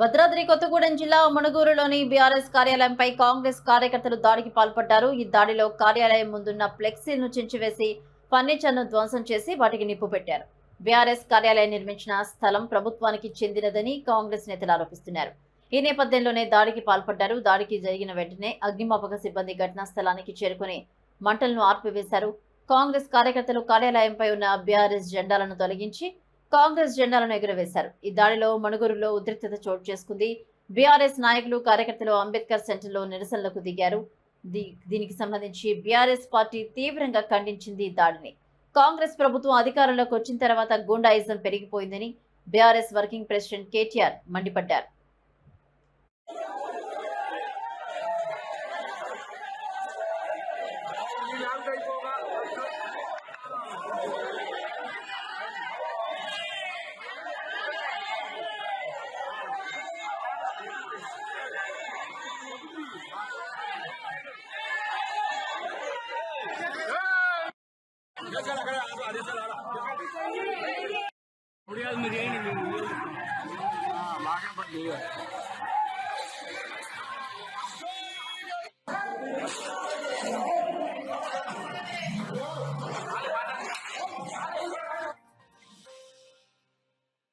భద్రాద్రి కొత్తగూడెం జిల్లా మునుగూరులోని బీఆర్ఎస్ కార్యాలయంపై కాంగ్రెస్ కార్యకర్తలు దాడికి పాల్పడ్డారు. ఈ దాడిలో కార్యాలయం ముందున్న ఫ్లెక్సీలను చించివేసి ఫర్నిచర్ను ధ్వంసం చేసి వాటికి నిప్పు పెట్టారు. బీఆర్ఎస్ కార్యాలయం నిర్మించిన స్థలం ప్రభుత్వానికి చెందినదని కాంగ్రెస్ నేతలు ఆరోపిస్తున్నారు. ఈ నేపథ్యంలోనే దాడికి పాల్పడ్డారు. దాడికి జరిగిన వెంటనే అగ్నిమాపక సిబ్బంది ఘటనా స్థలానికి చేరుకుని మంటలను ఆర్పివేశారు. కాంగ్రెస్ కార్యకర్తలు కార్యాలయంపై ఉన్న బీఆర్ఎస్ జెండాలను తొలగించి కాంగ్రెస్ జెండాలను ఎగురవేశారు. ఈ దాడిలో మణుగురులో ఉద్రిక్తత చోటు చేసుకుంది. బీఆర్ఎస్ నాయకులు కార్యకర్తలు అంబేద్కర్ సెంటర్లో నిరసనలకు దిగారు. దీ- దీనికి సంబంధించి బీఆర్ఎస్ పార్టీ తీవ్రంగా ఖండించింది ఈ దాడిని. కాంగ్రెస్ ప్రభుత్వం అధికారంలోకి వచ్చిన తర్వాత గూండాయిజం పెరిగిపోయిందని బీఆర్ఎస్ వర్కింగ్ ప్రెసిడెంట్ కేటీఆర్ మండిపడ్డారు. थोड़ी आज मुझे ही नहीं मिली